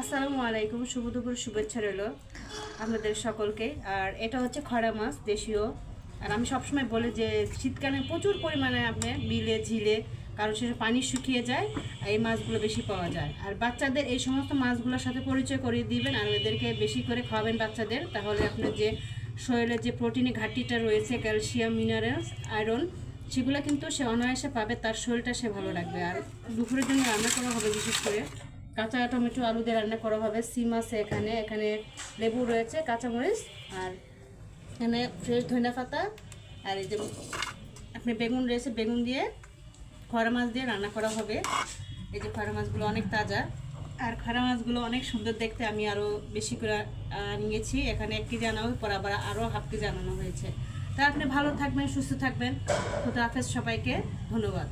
আসসালামু আলাইকুম, শুভ দুপুর, শুভেচ্ছা রইল আপনাদের সকলকে। আর এটা হচ্ছে খরা মাছ, দেশীয়। আর আমি সবসময় বলি যে, শীতকালে প্রচুর পরিমাণে আপনি বিলে, ঝিলে কারণ সেটা পানি শুকিয়ে যায়, আর এই মাছগুলো বেশি পাওয়া যায়। আর বাচ্চাদের এই সমস্ত মাছগুলোর সাথে পরিচয় করিয়ে দিবেন আর ওদেরকে বেশি করে খাওয়াবেন বাচ্চাদের। তাহলে আপনার যে শরীরে যে প্রোটিনের ঘাটতিটা রয়েছে ক্যালসিয়াম মিনারেলস আয়রন সেগুলো কিন্তু সে অনায়াসে পাবে, তার শরীরটা সে ভালো রাখবে। আর দুপুরের জন্য রান্না করা হবে বিশেষ করে। কাঁচা টমেটো আলু দিয়ে রান্না করা হবে। সিম আছে এখানে এখানে লেবু রয়েছে, কাঁচামরিচ, আর এখানে ফ্রেশ ধনিয়া পাতা, আর এই যে আপনি বেগুন রয়েছে, বেগুন দিয়ে খরা মাছ দিয়ে রান্না করা হবে। এই যে খরা মাছগুলো অনেক তাজা, আর খরা মাছগুলো অনেক সুন্দর দেখতে। আমি আরও বেশি করে নিয়েছি। এখানে এক কেজি আনা পর আবার আরও হাফ কেজি আনানো হয়েছে। তা আপনি ভালো থাকবেন, সুস্থ থাকবেন। খুদা হাফেজ সবাইকে, ধন্যবাদ।